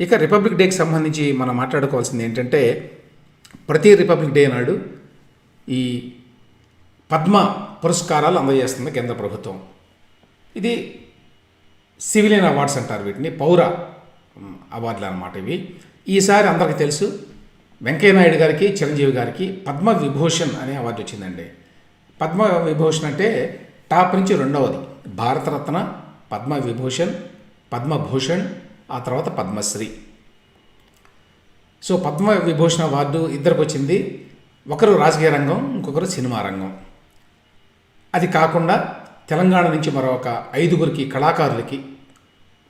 ఇక రిపబ్లిక్ డేకి సంబంధించి మనం మాట్లాడుకోవాల్సింది ఏంటంటే ప్రతి రిపబ్లిక్ డే నాడు ఈ పద్మ పురస్కారాలు అందజేస్తుంది కేంద్ర ప్రభుత్వం. ఇది సివిలియన్ అవార్డ్స్ అంటారు వీటిని పౌర అవార్డులు అనమాట ఇవి. ఈసారి అందరికీ తెలుసు వెంకయ్యనాయుడు గారికి చిరంజీవి గారికి పద్మ విభూషణ్ అనే అవార్డు వచ్చిందండి. పద్మ విభూషణ్ అంటే టాప్ నుంచి రెండవది. భారతరత్న పద్మ విభూషణ్ పద్మభూషణ్ ఆ తర్వాత పద్మశ్రీ. సో పద్మ విభూషణ అవార్డు ఇద్దరికి వచ్చింది ఒకరు రాజకీయ రంగం ఇంకొకరు సినిమా రంగం. అది కాకుండా తెలంగాణ నుంచి మరొక ఐదుగురికి కళాకారులకి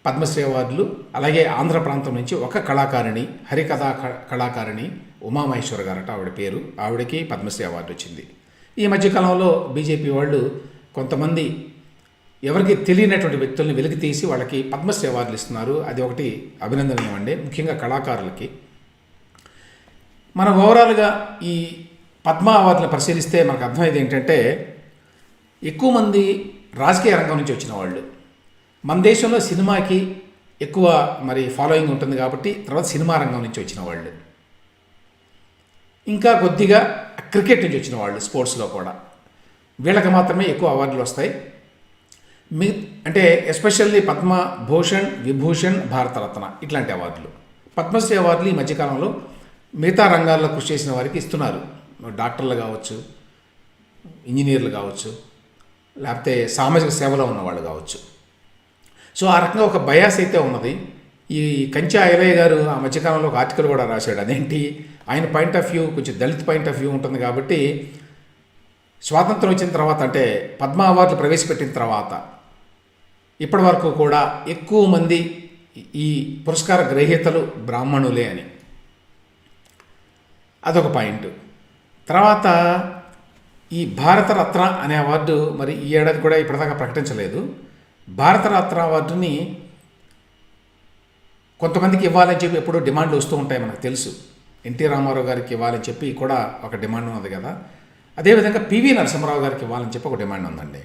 పద్మశ్రీ అవార్డులు అలాగే ఆంధ్ర ప్రాంతం నుంచి ఒక కళాకారిణి హరికథా క- కళాకారిణి ఉమామహేశ్వర గారట ఆవిడ పేరు. ఆవిడకి పద్మశ్రీ అవార్డు వచ్చింది ఈ మధ్యకాలంలో బీజేపీ వాళ్ళు కొంతమంది ఎవరికి తెలియనటువంటి వ్యక్తుల్ని వెలికి తీసి వాళ్ళకి పద్మశ్రీ అవార్డులు ఇస్తున్నారు. అది ఒకటి అభినందనీయం అండి. ముఖ్యంగా కళాకారులకి. మనం ఓవరాల్గా ఈ పద్మ అవార్డులను పరిశీలిస్తే మనకు అర్థమయ్యేది ఏంటంటే ఎక్కువ మంది రాజకీయ రంగం నుంచి వచ్చిన వాళ్ళు. మన దేశంలో సినిమాకి ఎక్కువ మరి ఫాలోయింగ్ ఉంటుంది కాబట్టి తర్వాత సినిమా రంగం నుంచి వచ్చిన వాళ్ళు. ఇంకా కొద్దిగా క్రికెట్ నుంచి వచ్చిన వాళ్ళు స్పోర్ట్స్లో కూడా. వీళ్ళకి మాత్రమే ఎక్కువ అవార్డులు వస్తాయి. మీ అంటే ఎస్పెషల్లీ పద్మ భూషణ్ విభూషణ్ భారతరత్న ఇట్లాంటి అవార్డులు. పద్మశ్రీ అవార్డులు ఈ మధ్యకాలంలో మిగతా రంగాల్లో కృషి చేసిన వారికి ఇస్తున్నారు. డాక్టర్లు కావచ్చు ఇంజనీర్లు కావచ్చు లేకపోతే సామాజిక సేవలో ఉన్న వాళ్ళు కావచ్చు. సో ఆ రకంగా ఒక బయాస్ అయితే ఉన్నది. ఈ కంచె ఐలయ్య గారు ఆ మధ్యకాలంలో ఒక ఆర్టికల్ కూడా రాశాడు. అదేంటి? ఆయన పాయింట్ ఆఫ్ వ్యూ కొంచెం దళిత్ పాయింట్ ఆఫ్ వ్యూ ఉంటుంది కాబట్టి స్వాతంత్రం వచ్చిన తర్వాత అంటే పద్మ అవార్డులు ప్రవేశపెట్టిన తర్వాత ఇప్పటి వరకు కూడా ఎక్కువ మంది ఈ పురస్కార గ్రహీతలు బ్రాహ్మణులే అని. అదొక పాయింట్. తర్వాత ఈ భారతరత్న అనే అవార్డు మరి ఈ ఏడాది కూడా ఇప్పటిదాకా ప్రకటించలేదు. భారతరత్న అవార్డుని కొంతమందికి ఇవ్వాలని చెప్పి ఎప్పుడూ డిమాండ్లు వస్తూ ఉంటాయి మనకు తెలుసు. ఎన్టీ రామారావు గారికి ఇవ్వాలని చెప్పి కూడా ఒక డిమాండ్ ఉన్నది కదా. అదేవిధంగా పివి నరసింహరావు గారికి ఇవ్వాలని చెప్పి ఒక డిమాండ్ ఉందండి.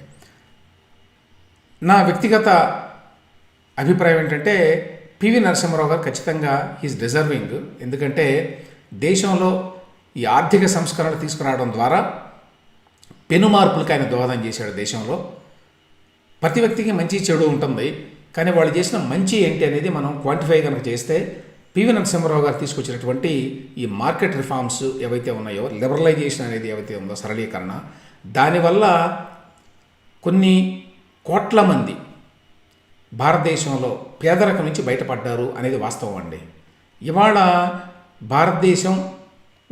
నా వ్యక్తిగత అభిప్రాయం ఏంటంటే పివి నరసింహరావు గారు ఖచ్చితంగా ఈజ్ డిజర్వింగ్ ఎందుకంటే దేశంలో ఈ ఆర్థిక సంస్కరణలు తీసుకురావడం ద్వారా పెను మార్పులకు ఆయన దోహదం చేశాడు దేశంలో. ప్రతి వ్యక్తికి మంచి చెడు ఉంటుంది. కానీ వాళ్ళు చేసిన మంచి ఏంటి అనేది మనం క్వాంటిఫై కనుక చేస్తే పివి నరసింహారావు గారు తీసుకొచ్చినటువంటి ఈ మార్కెట్ రిఫార్మ్స్ ఏవైతే ఉన్నాయో లిబరలైజేషన్ అనేది ఏవైతే ఉందో సరళీకరణ దానివల్ల కొన్ని కోట్ల మంది భారతదేశంలో పేదరికం నుంచి బయటపడ్డారు అనేది వాస్తవం అండి. ఇవాళ భారతదేశం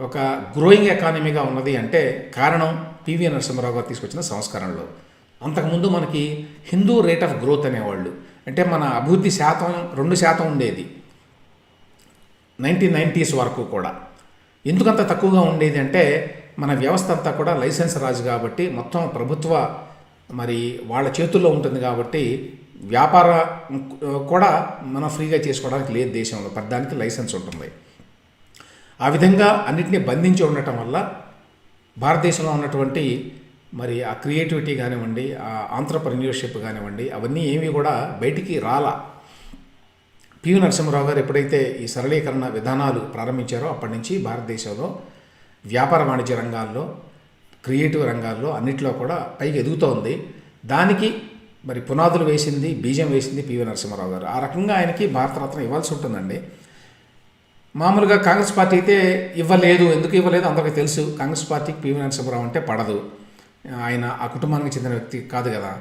ఒక గ్రోయింగ్ ఎకానమీగా ఉన్నది అంటే కారణం పివి నరసింహరావు గారు తీసుకొచ్చిన సంస్కరణలు. అంతకుముందు మనకి హిందూ రేట్ ఆఫ్ గ్రోత్ అనేవాళ్ళు. అంటే మన అభివృద్ధి శాతం రెండు శాతం ఉండేది. నైన్టీన్ నైంటీస్ వరకు కూడా. ఎందుకంత తక్కువగా ఉండేది అంటే మన వ్యవస్థ అంతా కూడా లైసెన్స్ రాజు కాబట్టి మొత్తం ప్రభుత్వ మరి వాళ్ళ చేతుల్లో ఉంటుంది కాబట్టి వ్యాపార కూడా మనం ఫ్రీగా చేసుకోవడానికి లేదు దేశంలో. ప్రధానికి లైసెన్స్ ఉంటుంది. ఆ విధంగా అన్నిటినీ బంధించి ఉండటం వల్ల భారతదేశంలో ఉన్నటువంటి మరి ఆ క్రియేటివిటీ కానివ్వండి ఆ ఆంధ్రప్రెన్యూర్షిప్ కానివ్వండి అవన్నీ ఏమీ కూడా బయటికి రాలా. పివి నరసింహరావు గారు ఎప్పుడైతే ఈ సరళీకరణ విధానాలు ప్రారంభించారో అప్పటి నుంచి భారతదేశంలో వ్యాపార వాణిజ్య రంగాల్లో క్రియేటివ్ రంగాల్లో అన్నిట్లో కూడా పైకి ఎదుగుతోంది దానికి మరి పునాదులు వేసింది బీజం వేసింది పివి నరసింహారావు గారు. ఆ రకంగా ఆయనకి భారతరత్న ఇవ్వాల్సి ఉంటుందండి. మామూలుగా కాంగ్రెస్ పార్టీ అయితే ఇవ్వలేదు. ఎందుకు ఇవ్వలేదు? అందరికీ తెలుసు. కాంగ్రెస్ పార్టీకి పివి నరసింహరావు అంటే పడదు. ఆయన ఆ కుటుంబానికి చెందిన వ్యక్తి కాదు కదా.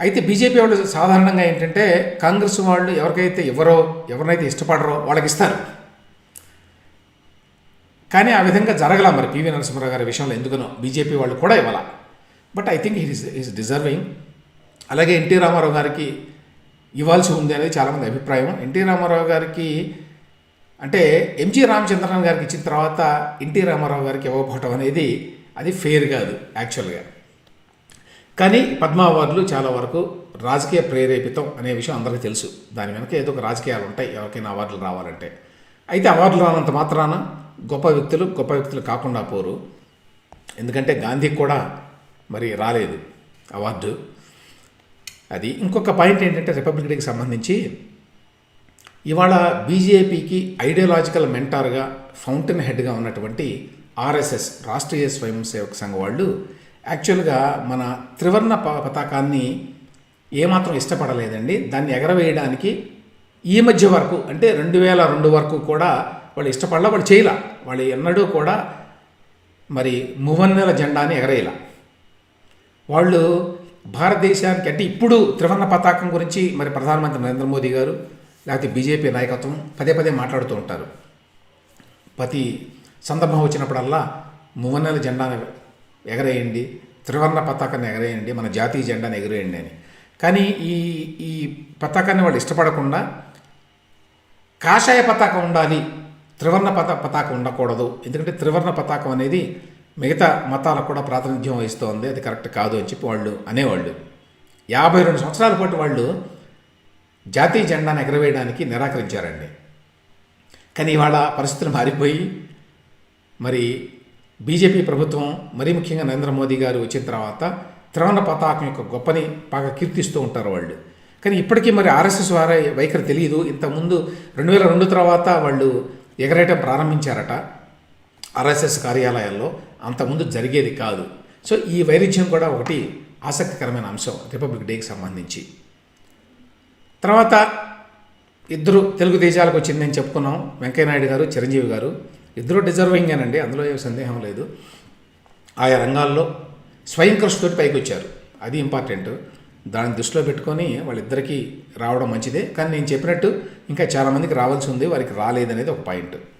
అయితే బీజేపీ వాళ్ళు సాధారణంగా ఏంటంటే కాంగ్రెస్ వాళ్ళు ఎవరికైతే ఇవ్వరో ఎవరినైతే ఇష్టపడరో వాళ్ళకి ఇస్తారు. కానీ ఆ విధంగా జరగల మరి పివి నరసింహరావు గారి విషయంలో ఎందుకనో. బీజేపీ వాళ్ళు కూడా ఇవ్వాల. But I think he's is deserving అలాగే ఎన్టీ రామారావు గారికి ఇవ్వాల్సి ఉంది అనేది చాలామంది అభిప్రాయం. ఎన్టీ రామారావు గారికి అంటే ఎంజి రామచంద్రన్ గారికి ఇచ్చిన తర్వాత ఎన్టీ రామారావు గారికి ఇవ్వకపోవటం అనేది అది ఫెయిర్ కాదు యాక్చువల్గా కానీ పద్మ అవార్డులు చాలా వరకు రాజకీయ ప్రేరేపితం అనే విషయం అందరికీ తెలుసు. దాని వెనక ఏదో ఒక రాజకీయాలు ఉంటాయి ఎవరికైనా అవార్డులు రావాలంటే. అయితే అవార్డులు రానంత మాత్రాన గొప్ప వ్యక్తులు గొప్ప వ్యక్తులు కాకుండా పోరు. ఎందుకంటే గాంధీకి కూడా మరి రాలేదు అవార్డు. అది ఇంకొక పాయింట్ ఏంటంటే రిపబ్లిక్ డేకి సంబంధించి ఇవాళ బీజేపీకి ఐడియాలజికల్ మెంటార్గా ఫౌంటైన్ హెడ్గా ఉన్నటువంటి ఆర్ఎస్ఎస్ రాష్ట్రీయ స్వయం సేవక సంఘ వాళ్ళు యాక్చువల్గా మన త్రివర్ణ ప- పతాకాన్ని ఏమాత్రం ఇష్టపడలేదండి. దాన్ని ఎగరవేయడానికి ఈ మధ్య వరకు అంటే రెండు వేల రెండు వరకు కూడా వాళ్ళు ఇష్టపడలా వాళ్ళు చేయలా. వాళ్ళు ఎన్నడూ కూడా మరి మువన్నెల జెండాని ఎగరేయలా. వాళ్ళు భారతదేశానికి అంటే ఇప్పుడు త్రివర్ణ పతాకం గురించి మరి ప్రధానమంత్రి నరేంద్ర మోదీ గారు లేకపోతే బీజేపీ నాయకత్వం పదే పదే మాట్లాడుతూ ఉంటారు. ప్రతి సందర్భం వచ్చినప్పుడల్లా మువన్నెల జెండాను ఎగరేయండి త్రివర్ణ పతాకాన్ని ఎగరేయండి మన జాతీయ జెండాను ఎగరేయండి అని. కానీ ఈ ఈ పతాకాన్ని వాళ్ళు ఇష్టపడకుండా కాషాయ పతాకం ఉండాలి త్రివర్ణ పత పతాకం ఉండకూడదు. ఎందుకంటే త్రివర్ణ పతాకం అనేది మిగతా మతాలకు కూడా ప్రాతినిధ్యం వహిస్తోంది. అది కరెక్ట్ కాదు అని చెప్పి వాళ్ళు అనేవాళ్ళు. యాభై రెండు సంవత్సరాల పాటు వాళ్ళు జాతీయ జెండాను ఎగరవేయడానికి నిరాకరించారండి. కానీ ఇవాళ పరిస్థితులు మారిపోయి మరి బీజేపీ ప్రభుత్వం మరీ ముఖ్యంగా నరేంద్ర మోదీ గారు వచ్చిన తర్వాత త్రివర్ణ పతాకం యొక్క గొప్పని బాగా కీర్తిస్తూ ఉంటారు వాళ్ళు. కానీ ఇప్పటికీ మరి ఆర్ఎస్ఎస్ వారి వైఖరి తెలియదు ఇంతకుముందు రెండు వేల రెండు తర్వాత వాళ్ళు ఎగరేయటం ప్రారంభించారట ఆర్ఎస్ఎస్ కార్యాలయాల్లో అంతకుముందు జరిగేది కాదు. సో ఈ వైరుధ్యం కూడా ఒకటి ఆసక్తికరమైన అంశం రిపబ్లిక్ డేకి సంబంధించి. తర్వాత ఇద్దరు తెలుగు దేశాలకు వచ్చిందని చెప్పుకున్నాం. వెంకయ్యనాయుడు గారు చిరంజీవి గారు. ఇద్దరు డిజర్వింగేనండి అందులో ఏ సందేహం లేదు. ఆయా రంగాల్లో స్వయం కృషితోటి పైకి వచ్చారు. అది ఇంపార్టెంట్. దాన్ని దృష్టిలో పెట్టుకొని వాళ్ళిద్దరికీ రావడం మంచిదే. కానీ నేను చెప్పినట్టు ఇంకా చాలామందికి రావాల్సి ఉంది వారికి రాలేదనేది ఒక పాయింట్.